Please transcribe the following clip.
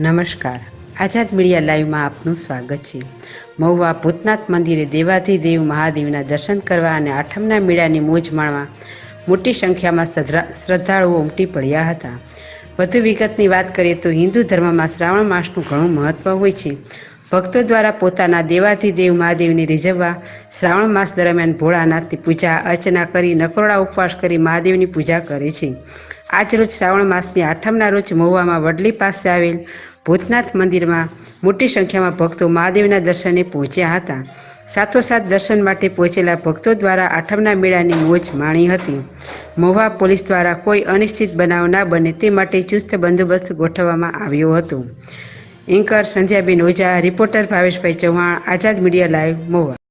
નમસ્કાર. આઝાદ મીડિયા લાઈવમાં આપનું સ્વાગત છે. મહુવા ભૂતનાથ મંદિરે દેવાધિદેવ મહાદેવના દર્શન કરવા અને આઠમના મેળાની મોજ માણવા મોટી સંખ્યામાં શ્રદ્ધાળુઓ ઉમટી પડ્યા હતા. વધુ વિગતની વાત કરીએ તો હિન્દુ ધર્મમાં શ્રાવણ માસનું ઘણું મહત્ત્વ હોય છે. ભક્તો દ્વારા પોતાના દેવાધિદેવ મહાદેવને રીઝવવા શ્રાવણ માસ દરમિયાન ભોળાનાથની પૂજા અર્ચના કરી, નકોરડા ઉપવાસ કરી મહાદેવની પૂજા કરે છે. આજ રોજ શ્રાવણ માસની આઠમના રોજ મહુવામાં વડલી પાસે આવેલ ભૂતનાથ મંદિરમાં મોટી સંખ્યામાં ભક્તો મહાદેવના દર્શને પહોંચ્યા હતા. સાથોસાથ દર્શન માટે પહોંચેલા ભક્તો દ્વારા આઠમના મેળાની મોજ માણી હતી. મહુવા પોલીસ દ્વારા કોઈ અનિશ્ચિત બનાવ ના બને તે માટે ચુસ્ત બંદોબસ્ત ગોઠવવામાં આવ્યો હતો. Anchor Sandhyaben Ojha, reporter Bhaveshbhai Chauhan, Azad media live, Mahuva.